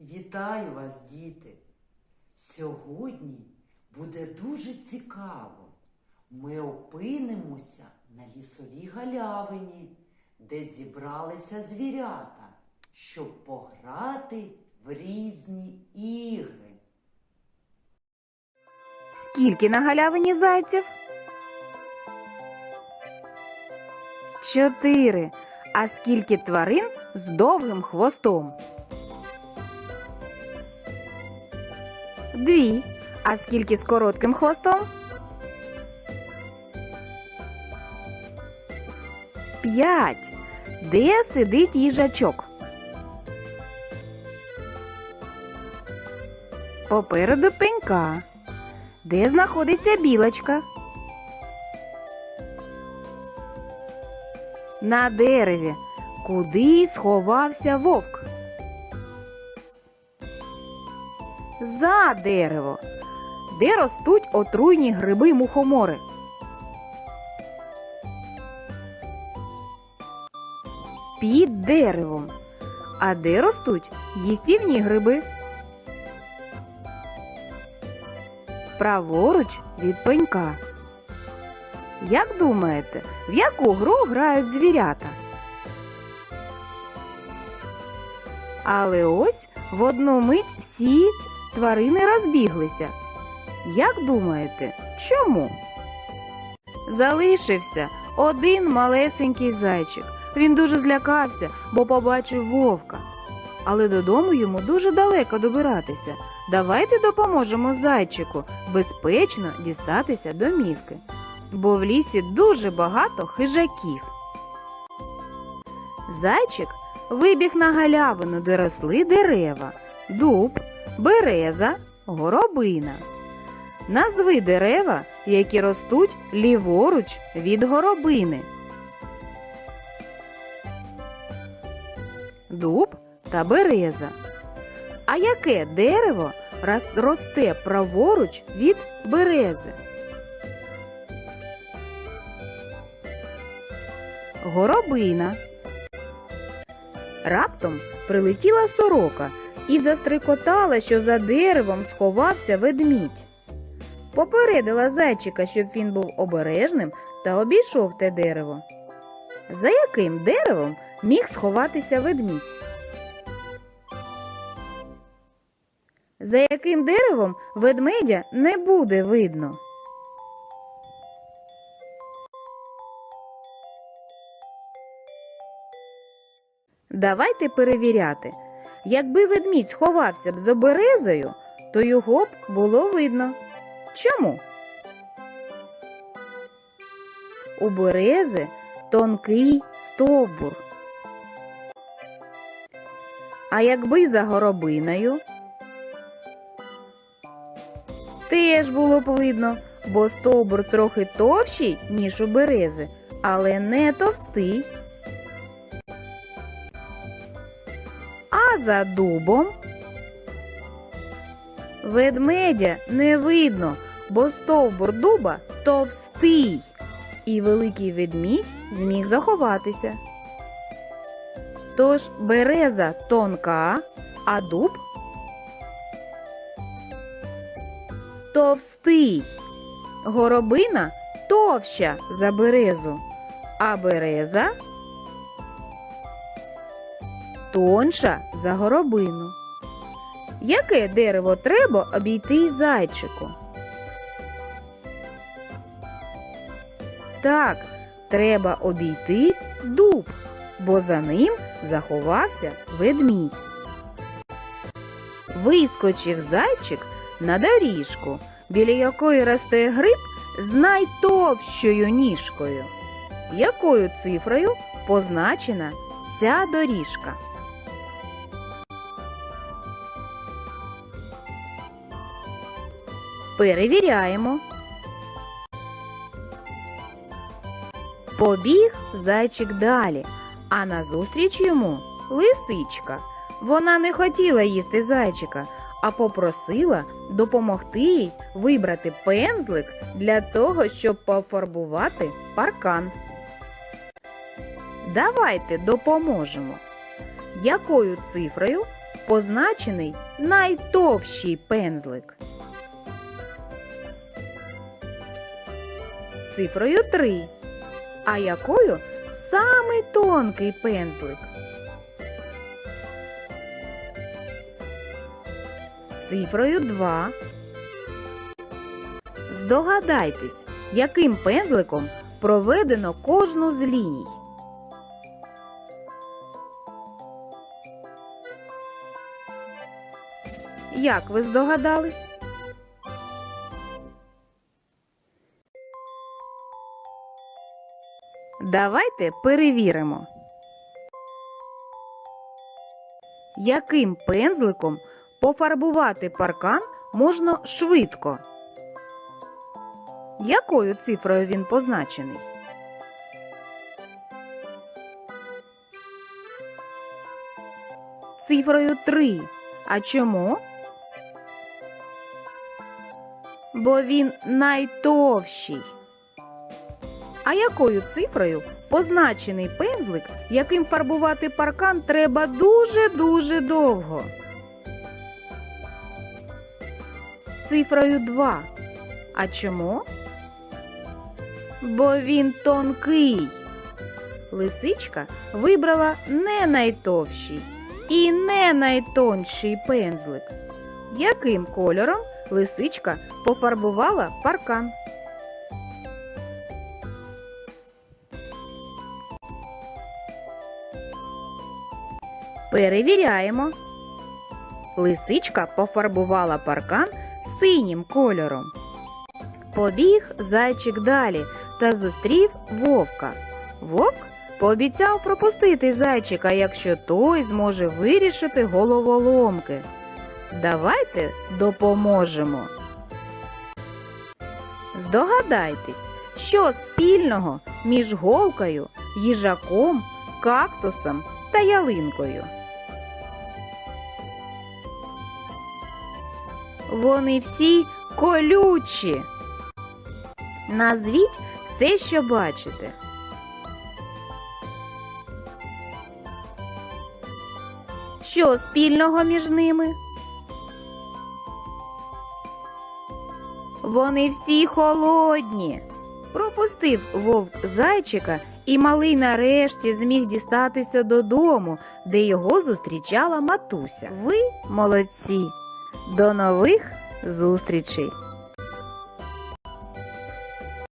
Вітаю вас, діти! Сьогодні буде дуже цікаво. Ми опинимося на лісовій галявині, де зібралися звірята, щоб пограти в різні ігри. Скільки на галявині зайців? Чотири. А скільки тварин з довгим хвостом? Дві. А скільки з коротким хвостом? П'ять. Де сидить їжачок? Попереду пенька. Де знаходиться білочка? На дереві. Куди сховався вовк? За дерево. Де ростуть отруйні гриби мухомори? Під деревом. А де ростуть їстівні гриби? праворуч від пенька. Як думаєте, в яку гру грають звірята? Але ось в одну мить всі тварини розбіглися. Як думаєте, чому? Залишився один малесенький зайчик. Він дуже злякався, бо побачив вовка. Але додому йому дуже далеко добиратися. Давайте допоможемо зайчику безпечно дістатися домівки, бо в лісі дуже багато хижаків. Зайчик вибіг на галявину, де росли дерева, дуб, береза, горобина. Назви дерева, які ростуть ліворуч від горобини. Дуб та береза. А яке дерево рос- росте праворуч від берези? Горобина. Раптом прилетіла сорока і застрикотала, що за деревом сховався ведмідь. Попередила зайчика, щоб він був обережним та обійшов те дерево. За яким деревом міг сховатися ведмідь? За яким деревом ведмедя не буде видно. Давайте перевіряти. Якби ведмідь сховався б за березою, то його б було видно. Чому? У берези тонкий стовбур. А якби за горобиною, теж було б видно, бо стовбур трохи товщий, ніж у берези, але не товстий. За дубом ведмедя не видно, бо стовбур дуба товстий, і великий ведмідь зміг заховатися. Тож береза тонка, а дуб товстий. Горобина товща за березу, а береза тонша за горобину. Яке дерево треба обійти зайчику? Так, треба обійти дуб, бо за ним заховався ведмідь. Вискочив зайчик на доріжку, біля якої росте гриб з найтовщою ніжкою. Якою цифрою позначена ця доріжка? Перевіряємо. Побіг зайчик далі, а назустріч йому лисичка. Вона не хотіла їсти зайчика, а попросила допомогти їй вибрати пензлик для того, щоб пофарбувати паркан. Давайте допоможемо. Якою цифрою позначений найтовщий пензлик? Цифрою 3. А якою самий тонкий пензлик? Цифрою 2. Здогадайтесь, яким пензликом проведено кожну з ліній. Як ви здогадались? Давайте перевіримо. Яким пензликом пофарбувати паркан можна швидко? Якою цифрою він позначений? Цифрою 3. А чому? Бо він найтовщий. А якою цифрою позначений пензлик, яким фарбувати паркан треба дуже-дуже довго? Цифрою 2. А чому? Бо він тонкий. Лисичка вибрала не найтовщий і не найтонший пензлик. Яким кольором лисичка пофарбувала паркан? Перевіряємо. Лисичка пофарбувала паркан синім кольором. Побіг зайчик далі та зустрів вовка. Вовк пообіцяв пропустити зайчика, якщо той зможе вирішити головоломки. Давайте допоможемо. Здогадайтесь, що спільного між голкою, їжаком, кактусом та ялинкою. Вони всі колючі. Назвіть все, що бачите. Що спільного між ними? Вони всі холодні. Пропустив вовк зайчика, і малий нарешті зміг дістатися додому, де його зустрічала матуся. Ви молодці! До нових зустрічей!